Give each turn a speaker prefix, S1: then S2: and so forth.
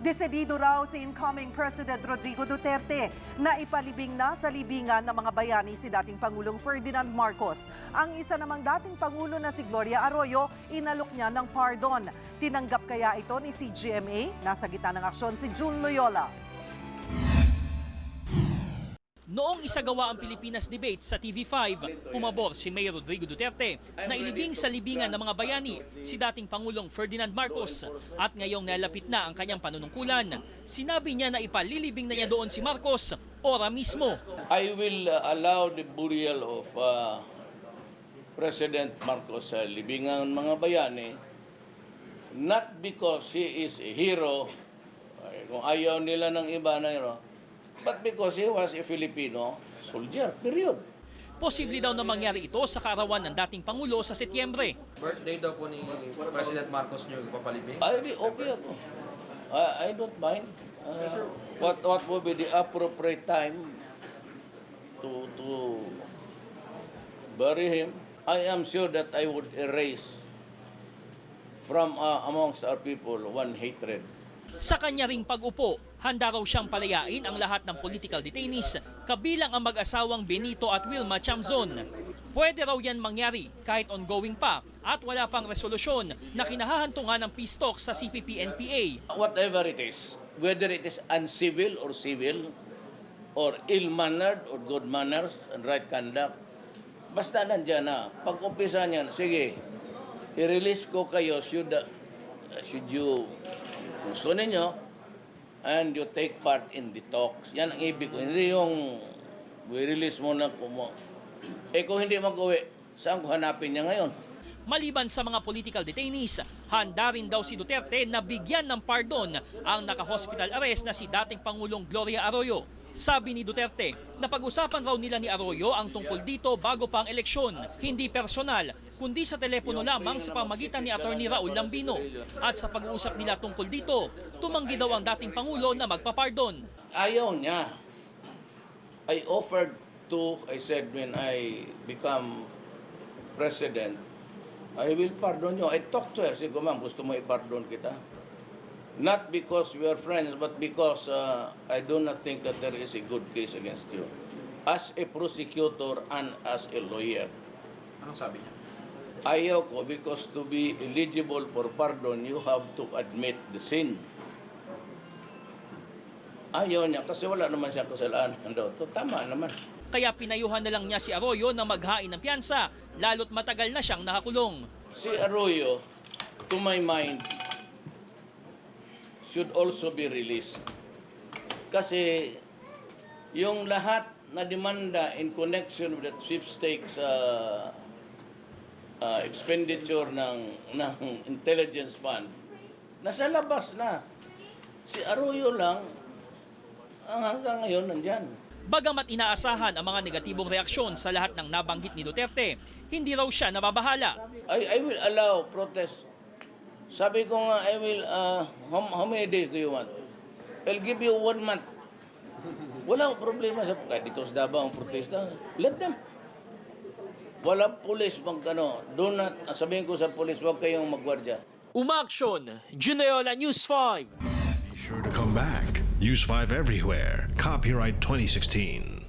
S1: Desedido raw si incoming President Rodrigo Duterte na ipalibing na sa libingan ng mga bayani si dating Pangulong Ferdinand Marcos. Ang isa namang dating Pangulo na si Gloria Arroyo, inalok niya ng pardon. Tinanggap kaya ito ni CGMA? Nasa gitna ng aksyon si June Loyola.
S2: Noong isagawa ang Pilipinas debate sa TV5, pumabor si Mayor Rodrigo Duterte na ilibing sa libingan ng mga bayani si dating Pangulong Ferdinand Marcos at ngayong nalapit na ang kanyang panunungkulan. Sinabi niya na ipalilibing na niya doon si Marcos ora mismo.
S3: I will uh, allow the burial of uh, President Marcos sa libingan ng mga bayani not because he is a hero, kung ayaw nila ng iba na hero, but because he was a Filipino soldier, period.
S2: Posible daw na mangyari ito sa kaarawan ng dating Pangulo sa Setyembre.
S4: Birthday daw po ni President Marcos nyo papalibing.
S3: I di okay ako. I, I don't mind. Uh, what what will be the appropriate time to to bury him? I am sure that I would erase from uh, amongst our people one hatred.
S2: Sa kanya ring pag-upo, handa raw siyang palayain ang lahat ng political detainees, kabilang ang mag-asawang Benito at Wilma Chamzon. Pwede raw yan mangyari kahit ongoing pa at wala pang resolusyon na kinahahantungan ng peace talks sa CPP-NPA.
S3: Whatever it is, whether it is uncivil or civil, or ill-mannered or good manners and right conduct, basta nandyan na. Pag umpisa niyan, sige, i-release ko kayo should, should you gusto ninyo and you take part in the talks. Yan ang ibig ko. Hindi yung i-release mo na kumo. Eh kung hindi mag-uwi, saan ko hanapin niya ngayon?
S2: Maliban sa mga political detainees, handa rin daw si Duterte na bigyan ng pardon ang naka-hospital arrest na si dating Pangulong Gloria Arroyo. Sabi ni Duterte, napag-usapan raw nila ni Arroyo ang tungkol dito bago pa ang eleksyon. Hindi personal, kundi sa telepono lamang sa pamagitan ni Attorney Raul Lambino. At sa pag-uusap nila tungkol dito, tumanggi daw ang dating Pangulo na magpapardon.
S3: Ayaw niya. I offered to, I said when I become president, I will pardon you. I talked to her. Ko, ma'am, gusto mo i-pardon kita? Not because we are friends, but because uh, I do not think that there is a good case against you. As a prosecutor and as a lawyer,
S4: Anong sabi niya?
S3: ayaw ko because to be eligible for pardon, you have to admit the sin. Ayaw niya kasi wala naman siyang kasalanan daw. To, tama naman.
S2: Kaya pinayuhan na lang niya si Arroyo na maghain ng piyansa, lalo't matagal na siyang nakakulong.
S3: Si Arroyo, to my mind, should also be released. Kasi yung lahat na demanda in connection with that sweepstakes uh, uh, expenditure ng, ng intelligence fund, nasa labas na. Si Arroyo lang, ang hanggang ngayon nandyan.
S2: Bagamat inaasahan ang mga negatibong reaksyon sa lahat ng nabanggit ni Duterte, hindi raw siya nababahala.
S3: I, I will allow protest. Sabi ko nga, I will, uh, how, how many days do you want? I'll give you one month. Wala akong problema sa, kahit dito sa Davao ang protesta. Let them. Wala pulis mag ano, do not, sabihin ko sa pulis, huwag kayong magwardya.
S2: Umaksyon, Juneola News 5.
S5: Be sure to come back. Use 5 everywhere. Copyright 2016.